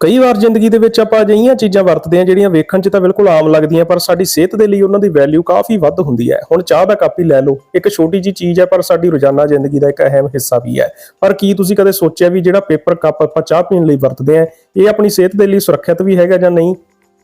ਕਈ ਵਾਰ ਜ਼ਿੰਦਗੀ ਦੇ ਵਿੱਚ ਆਪਾਂ ਅਜਿਹੀਆਂ ਚੀਜ਼ਾਂ ਵਰਤਦੇ ਹਾਂ ਜਿਹੜੀਆਂ ਵੇਖਣ 'ਚ ਤਾਂ ਬਿਲਕੁਲ ਆਮ ਲੱਗਦੀਆਂ, ਪਰ ਸਾਡੀ ਸਿਹਤ ਦੇ ਲਈ ਉਹਨਾਂ ਦੀ ਵੈਲਿਊ ਕਾਫੀ ਵੱਧ ਹੁੰਦੀ ਹੈ। ਹੁਣ ਚਾਹ ਦਾ ਕੱਪ ਹੀ ਲੈ ਲਓ, ਇੱਕ ਛੋਟੀ ਜੀ ਚੀਜ਼ ਹੈ, ਪਰ ਸਾਡੀ ਰੋਜ਼ਾਨਾ ਜ਼ਿੰਦਗੀ ਦਾ ਇੱਕ ਅਹਿਮ ਹਿੱਸਾ ਵੀ ਹੈ। ਪਰ ਕੀ ਤੁਸੀਂ ਕਦੇ ਸੋਚਿਆ ਵੀ ਜਿਹੜਾ ਪੇਪਰ ਕੱਪ ਆਪਾਂ ਚਾਹ ਪੀਣ ਲਈ ਵਰਤਦੇ ਹਾਂ, ਇਹ ਆਪਣੀ ਸਿਹਤ ਦੇ ਲਈ ਸੁਰੱਖਿਅਤ ਵੀ ਹੈਗਾ ਜਾਂ ਨਹੀਂ?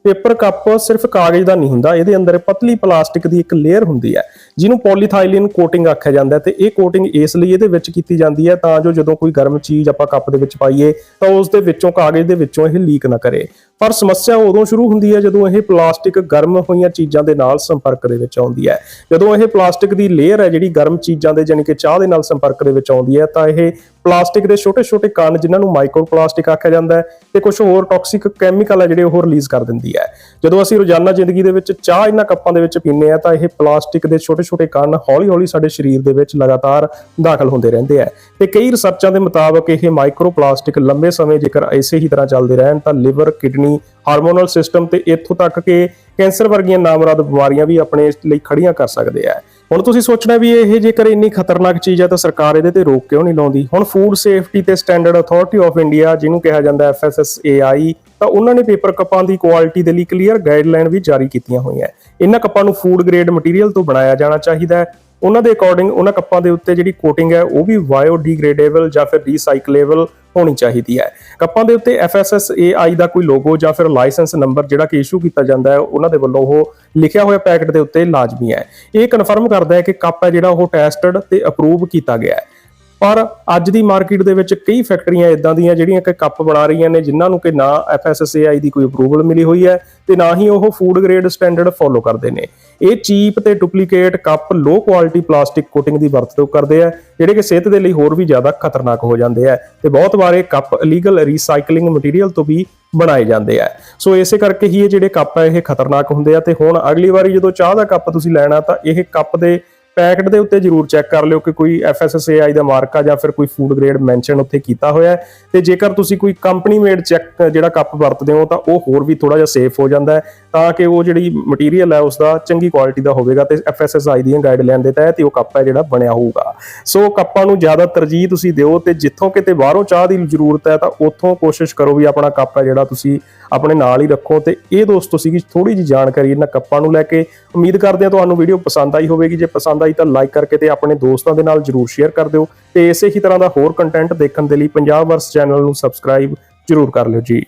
ਪੇਪਰ ਕੱਪ ਸਿਰਫ ਕਾਗਜ਼ ਦਾ ਨਹੀਂ ਹੁੰਦਾ, ਇਹਦੇ ਅੰਦਰ ਪਤਲੀ ਪਲਾਸਟਿਕ ਦੀ ਇੱਕ ਲੇਅਰ ਹੁੰਦੀ ਹੈ, ਜਿਹਨੂੰ ਪੋਲੀਥਾਈਲੀਨ ਕੋਟਿੰਗ ਆਖਿਆ ਜਾਂਦਾ ਤੇ ਇਹ ਕੋਟਿੰਗ ਇਸ ਲਈ ਇਹਦੇ ਵਿੱਚ ਕੀਤੀ ਜਾਂਦੀ ਹੈ ਤਾਂ ਜੋ ਜਦੋਂ ਕੋਈ ਗਰਮ ਚੀਜ਼ ਆਪਾਂ ਕੱਪ ਦੇ ਵਿੱਚ ਪਾਈਏ ਤਾਂ ਉਸ ਦੇ ਵਿੱਚੋਂ, ਕਾਗਜ਼ ਦੇ ਵਿੱਚੋਂ ਇਹ ਲੀਕ ਨਾ ਕਰੇ। ਪਰ ਸਮੱਸਿਆ ਉਦੋਂ ਸ਼ੁਰੂ ਹੁੰਦੀ ਹੈ ਜਦੋਂ ਇਹ ਪਲਾਸਟਿਕ ਗਰਮ ਹੋਈਆਂ ਚੀਜ਼ਾਂ ਦੇ ਨਾਲ ਸੰਪਰਕ ਦੇ ਵਿੱਚ ਆਉਂਦੀ ਹੈ। ਜਦੋਂ ਇਹ ਪਲਾਸਟਿਕ ਦੀ ਲੇਅਰ ਹੈ ਜਿਹੜੀ ਗਰਮ ਚੀਜ਼ਾਂ ਦੇ ਜਾਣੀ ਕਿ ਚਾਹ ਦੇ ਨਾਲ ਸੰਪਰਕ ਦੇ ਵਿੱਚ ਆਉਂਦੀ ਹੈ ਤਾਂ ਇਹ ਪਲਾਸਟਿਕ ਦੇ ਛੋਟੇ-ਛੋਟੇ ਕਣ ਜਿਨ੍ਹਾਂ ਨੂੰ ਮਾਈਕਰੋ ਪਲਾਸਟਿਕ ਆਖਿਆ ਜਾਂਦਾ ਹੈ ਤੇ ਕੁਝ ਹੋਰ ਟਾਕਸਿਕ ਕੈਮੀਕਲ ਹੈ ਜਿਹੜੇ ਉਹ ਰਿਲੀਜ਼ ਕਰ ਦਿੰਦੀ ਹੈ। ਜਦੋਂ ਅਸੀਂ ਰੋਜ਼ਾਨਾ ਜ਼ਿੰਦਗੀ ਦੇ ਵਿੱਚ ਚਾਹ ਇਹਨਾਂ ਕੱਪਾਂ ਦੇ ਵਿੱਚ ਪੀਂਦੇ ਆ ਤਾਂ ਇਹ ਪਲਾਸਟਿਕ ਦੇ ਛੋਟੇ-ਛੋਟੇ ਕਣ ਹੌਲੀ-ਹੌਲੀ ਸਾਡੇ ਸਰੀਰ ਦੇ ਵਿੱਚ ਲਗਾਤਾਰ ਦਾਖਲ ਹੁੰਦੇ ਰਹਿੰਦੇ ਆ ਤੇ ਕਈ ਰਿਸਰਚਾਂ ਦੇ ਮੁਤਾਬਕ ਇਹ ਮਾਈਕਰੋ ਪਲਾਸਟਿਕ ਲੰਬੇ ਸਮੇਂ ਜੇਕਰ ਇਸੇ ਹੀ ਤਰ੍ਹਾਂ ਚੱਲਦੇ ਰਹਿਣ ਤਾਂ ਲਿਵਰ ਕਿਡਨੀ ਹਾਰਮੋਨਲ ਸਿਸਟਮ ਤੇ ਇੱਥੋਂ ਤੱਕ ਕਿ ਕੈਂਸਰ ਵਰਗੀਆਂ ਨਾਮਰਾਦ ਬਿਮਾਰੀਆਂ ਵੀ ਆਪਣੇ ਲਈ ਖੜੀਆਂ ਕਰ ਸਕਦੇ ਆ। ਹੁਣ ਤੁਸੀਂ ਸੋਚਣਾ ਵੀ ਇਹ ਜੇਕਰ ਇੰਨੀ ਖਤਰਨਾਕ ਚੀਜ਼ ਹੈ ਤਾਂ ਸਰਕਾਰ ਇਹਦੇ ਤੇ ਰੋਕ ਕਿਉਂ ਨਹੀਂ ਲਾਉਂਦੀ? ਹੁਣ ਫੂਡ ਸੇਫਟੀ ਤੇ ਸਟੈਂਡਰਡ ਅਥਾਰਟੀ ਆਫ ਇੰਡੀਆ ਜਿਹਨੂੰ ਕਿਹਾ ਜਾਂਦਾ ਐਫਐਸਐਸਏਆਈ ਤਾਂ ਉਹਨਾਂ ਨੇ ਪੇਪਰ ਕੱਪਾਂ ਦੀ ਕੁਆਲਿਟੀ ਦੇ ਲਈ ਕਲੀਅਰ ਗਾਈਡਲਾਈਨ ਵੀ ਜਾਰੀ ਕੀਤੀਆਂ ਹੋਈਆਂ। ਇਹਨਾਂ ਕੱਪਾਂ ਨੂੰ ਫੂਡ ਗ੍ਰੇਡ ਮਟੀਰੀਅਲ ਤੋਂ ਬਣਾਇਆ ਜਾਣਾ ਚਾਹੀਦਾ ਹੈ। ਉਹਨਾਂ ਦੇ ਅਕੋਰਡਿੰਗ ਉਹਨਾਂ ਕੱਪਾਂ ਦੇ ਉੱਤੇ ਜਿਹੜੀ ਕੋਟਿੰਗ ਹੈ, ਉਹ ਵੀ ਬਾਇਓਡੀਗ੍ਰੇਡੇਬਲ ਜਾਂ ਫਿਰ ਰੀਸਾਈਕਲੇਬਲ ਹੋਣੀ ਚਾਹੀਦੀ ਹੈ। ਕੱਪਾਂ ਦੇ ਉੱਤੇ FSSAI ਦਾ ਕੋਈ ਲੋਗੋ ਜਾਂ ਫਿਰ ਲਾਇਸੈਂਸ ਨੰਬਰ ਜਿਹੜਾ ਕਿ ਇਸ਼ੂ ਕੀਤਾ ਜਾਂਦਾ ਹੈ, ਉਹਨਾਂ ਦੇ ਵੱਲੋਂ ਉਹ ਲਿਖਿਆ ਹੋਇਆ ਪੈਕਟ ਦੇ ਉੱਤੇ ਲਾਜ਼ਮੀ ਹੈ। ਇਹ ਕਨਫਰਮ ਕਰਦਾ ਹੈ ਕਿ ਕੱਪ ਹੈ ਜਿਹੜਾ ਉਹ ਟੈਸਟਡ ਤੇ ਅਪਰੂਵ ਕੀਤਾ ਗਿਆ ਹੈ। ਪਰ ਅੱਜ ਦੀ ਮਾਰਕੀਟ ਦੇ ਵਿੱਚ ਕਈ ਫੈਕਟਰੀਆਂ ਇਦਾਂ ਦੀਆਂ ਜਿਹੜੀਆਂ ਕਿ ਕੱਪ ਬਣਾ ਰਹੀਆਂ ਨੇ, ਜਿਨ੍ਹਾਂ ਨੂੰ ਕਿ ਨਾ FSSAI ਦੀ ਕੋਈ ਅਪਰੂਵਲ ਮਿਲੀ ਹੋਈ ਹੈ ਤੇ ਨਾ ਹੀ ਉਹ ਫੂਡ ਗ੍ਰੇਡ ਸਟੈਂਡਰਡ ਫੋਲੋ ਕਰਦੇ ਨੇ। ਇਹ ਚੀਪ ਤੇ duplicate cup low quality plastic coating ਦੀ ਵਰਤੋਂ ਕਰਦੇ ਆ, ਜਿਹੜੇ ਕਿ ਸਿਹਤ ਦੇ ਲਈ ਹੋਰ ਵੀ ਜ਼ਿਆਦਾ ਖਤਰਨਾਕ ਹੋ ਜਾਂਦੇ ਆ ਤੇ ਬਹੁਤ ਵਾਰ ਇਹ ਕੱਪ ਇਲੀਗਲ ਰੀਸਾਈਕਲਿੰਗ ਮਟੀਰੀਅਲ ਤੋਂ ਵੀ ਬਣਾਏ ਜਾਂਦੇ ਆ। ਸੋ ਇਸੇ ਕਰਕੇ ਹੀ ਇਹ ਜਿਹੜੇ ਕੱਪ ਆ, ਇਹ ਖਤਰਨਾਕ ਹੁੰਦੇ ਆ ਤੇ ਹੁਣ ਅਗਲੀ ਵਾਰੀ ਜਦੋਂ ਚਾਹ ਦਾ ਕੱਪ ਤੁਸੀਂ ਲੈਣਾ ਤਾਂ ਇਹ ਕੱਪ ਦੇ ਪੈਕਟ ਦੇ ਉੱਤੇ ਜਰੂਰ ਚੈੱਕ ਕਰ ਲਿਓ ਕਿ ਕੋਈ FSSAI ਦਾ ਮਾਰਕ ਆ ਜਾਂ ਫਿਰ ਕੋਈ ਫੂਡ ਗ੍ਰੇਡ ਮੈਂਸ਼ਨ ਉੱਥੇ ਕੀਤਾ ਹੋਇਆ ਹੈ। ਤੇ ਜੇਕਰ ਤੁਸੀਂ ਕੋਈ ਕੰਪਨੀ ਮੇਡ ਚੈੱਕ, ਜਿਹੜਾ ਕੱਪ ਵਰਤਦੇ ਹੋ ਤਾਂ ਉਹ ਹੋਰ ਵੀ ਥੋੜਾ ਜਿਹਾ ਸੇਫ ਹੋ ਜਾਂਦਾ ਹੈ ਤਾਂ ਕਿ ਉਹ ਜਿਹੜੀ ਮਟੀਰੀਅਲ ਹੈ ਉਸ ਦਾ ਚੰਗੀ ਕੁਆਲਿਟੀ ਦਾ ਹੋਵੇਗਾ ਤੇ FSSAI ਦੀਆਂ ਗਾਈਡਲਾਈਨ ਦੇ ਤਹਿਤ ਹੀ ਉਹ ਕੱਪ ਹੈ ਜਿਹੜਾ ਬਣਿਆ ਹੋਊਗਾ। ਸੋ ਕੱਪਾਂ ਨੂੰ ਜ਼ਿਆਦਾ ਤਰਜੀਹ ਤੁਸੀਂ ਦਿਓ ਤੇ ਜਿੱਥੋਂ ਕਿਤੇ ਬਾਹਰੋਂ ਚਾਹ ਦੀ ਜ਼ਰੂਰਤ ਹੈ ਤਾਂ ਉੱਥੋਂ ਕੋਸ਼ਿਸ਼ ਕਰੋ ਵੀ ਆਪਣਾ ਕੱਪ ਹੈ ਜਿਹੜਾ ਤੁਸੀਂ ਆਪਣੇ ਨਾਲ ਹੀ ਰੱਖੋ ਤੇ ਇਹ ਦੋਸਤੋ ਸੀਗੀ ਥੋੜੀ ਜੀ ਜਾਣਕਾਰੀ ਇਹਨਾਂ ਕੱਪਾਂ ਨੂੰ ਲੈ ਕੇ। ਉਮੀਦ ਕਰਦੇ ਹਾਂ ਤੁਹਾਨੂੰ ਵੀਡੀਓ ਪਸੰਦ ਆਈ ਹੋਵੇਗੀ। ਜੇ ਪਸੰਦ ਪਸੰਦ ਆਈ ਤਾਂ ਲਾਈਕ ਕਰਕੇ ਤੇ ਆਪਣੇ ਦੋਸਤਾਂ ਦੇ ਨਾਲ ਜਰੂਰ ਸ਼ੇਅਰ ਕਰ ਦਿਓ ਤੇ ਇਸੇ ਹੀ ਤਰ੍ਹਾਂ ਦਾ ਹੋਰ ਕੰਟੈਂਟ ਦੇਖਣ ਦੇ ਲਈ ਪੰਜਾਬ ਵਰਸ ਚੈਨਲ ਨੂੰ ਸਬਸਕ੍ਰਾਈਬ ਜਰੂਰ ਕਰ ਲਿਓ ਜੀ।